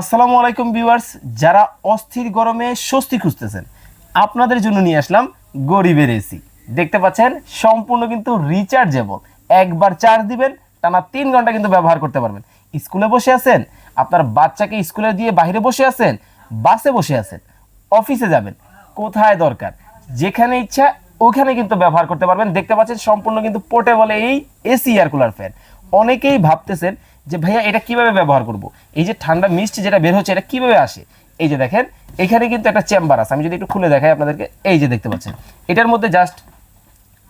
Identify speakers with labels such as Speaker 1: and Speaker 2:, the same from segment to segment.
Speaker 1: আসসালামু আলাইকুম ভিউয়ার্স, যারা অস্থির গরমে স্বস্তি খুঁজতেছেন, আপনাদের জন্য নিয়ে আসলাম গরিবের এসি দেখতে পাচ্ছেন, সম্পূর্ণ কিন্তু রিচার্জেবল একবার চার্জ দিবেন, টানা তিন ঘণ্টা কিন্তু ব্যবহার করতে পারবেন। স্কুলে বসে আছেন, আপনার বাচ্চাকে স্কুলে দিয়ে বাইরে বসে আছেন, বাসে বসে আছেন, অফিসে যাবেন, কোথায় দরকার? যেখানে ইচ্ছা, ওখানে কিন্তু ব্যবহার করতে পারবেন। দেখতে পাচ্ছেন, সম্পূর্ণ কিন্তু পোর্টেবল এই এসি এয়ার কুলার ফ্যান অনেকেই ভাবতেছেন যে ভাইয়া, এটা কীভাবে ব্যবহার করব? এই যে ঠান্ডা মিষ্টি যেটা বের হচ্ছে, এটা কীভাবে আসে? এই যে দেখেন, এখানে কিন্তু একটা চেম্বার আছে। আমি যদি একটু খুলে দেখাই আপনাদেরকে, এই যে দেখতে পাচ্ছেন। এটার মধ্যে জাস্ট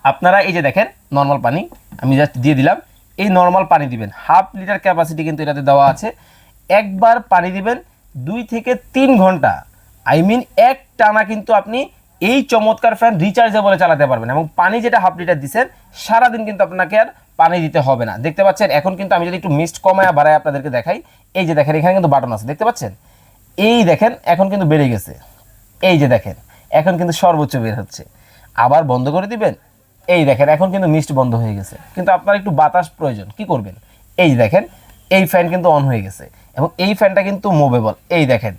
Speaker 1: আপনারা এই যে দেখেন নর্মাল পানি, আমি জাস্ট দিয়ে দিলাম। এই নর্মাল পানি দিবেন। হাফ লিটার ক্যাপাসিটি কিন্তু এটাতে দেওয়া আছে। একবার পানি দিবেন দুই থেকে তিন ঘণ্টা। আই মিন এক টানা কিন্তু আপনি এই চমৎকার ফ্যান রিচার্জেবলে চালাতে পারবেন এবং পানি যেটা হাফ লিটার দিচ্ছেন, সারাদিন কিন্তু আপনাকে আর পানি দিতে হবে না। দেখতে পাচ্ছেন, এখন কিন্তু আমি যদি একটু মিস্ট কমায় বাড়ায় আপনাদেরকে দেখাই, এই যে দেখেন, এখানে কিন্তু বাটন আছে, দেখতে পাচ্ছেন? এই দেখেন, এখন কিন্তু বেড়ে গেছে। এই যে দেখেন, এখন কিন্তু সর্বোচ্চ বের হচ্ছে। আবার বন্ধ করে দিবেন? এই দেখেন, এখন কিন্তু মিস্ট বন্ধ হয়ে গেছে। কিন্তু আপনার একটু বাতাস প্রয়োজন, কি করবেন? এই দেখেন, এই ফ্যান কিন্তু অন হয়ে গেছে এবং এই ফ্যানটা কিন্তু মুভেবল এই দেখেন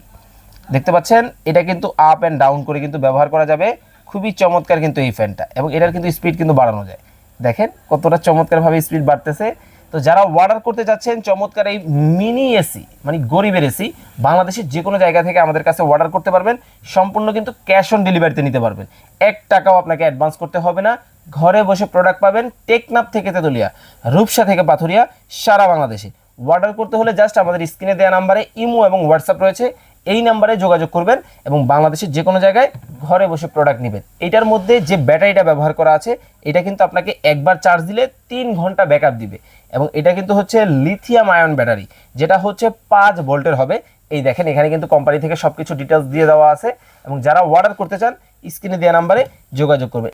Speaker 1: দেখতে পাচ্ছেন, এটা কিন্তু আপ অ্যান্ড ডাউন করে কিন্তু ব্যবহার করা যাবে। খুবই চমৎকার কিন্তু এই ফ্যানটা এবং এটার কিন্তু স্পিড কিন্তু বাড়ানো যায়। দেখেন কতটা চমৎকারভাবে স্পিড বাড়তেছে। তো যারা অর্ডার করতে যাচ্ছেন, চমৎকার এই মিনি এসি মানে গরিবের এসি বাংলাদেশের যে কোনো জায়গা থেকে আমাদের কাছে অর্ডার করতে পারবেন। সম্পূর্ণ কিন্তু ক্যাশ অন ডেলিভারিতে নিতে পারবেন। এক টাকাও আপনাকে অ্যাডভান্স করতে হবে না। ঘরে বসে প্রোডাক্ট পাবেন টেকনাফ থেকে তেতুলিয়া, রূপসা থেকে পাথুরিয়া, সারা বাংলাদেশে। অর্ডার করতে হলে জাস্ট আমাদের স্ক্রিনে দেওয়া নাম্বারে ইমো এবং হোয়াটসঅ্যাপ রয়েছে। এই নাম্বারে যোগাযোগ করবেন এবং বাংলাদেশের যে কোনো জায়গায় ঘরে বসে প্রোডাক্ট নেবেন। এটার মধ্যে যে ব্যাটারিটা ব্যবহার করা আছে, এটা কিন্তু আপনাকে একবার চার্জ দিলে তিন ঘণ্টা ব্যাকআপ দিবে। এবং এটা কিন্তু হচ্ছে লিথিয়াম আয়ন ব্যাটারি যেটা হচ্ছে পাঁচ ভোল্টের হবে। এই দেখেন, এখানে কিন্তু কোম্পানি থেকে সব কিছু ডিটেলস দিয়ে দেওয়া আছে। এবং যারা অর্ডার করতে চান স্ক্রিনে দেওয়া নাম্বারে যোগাযোগ করবে।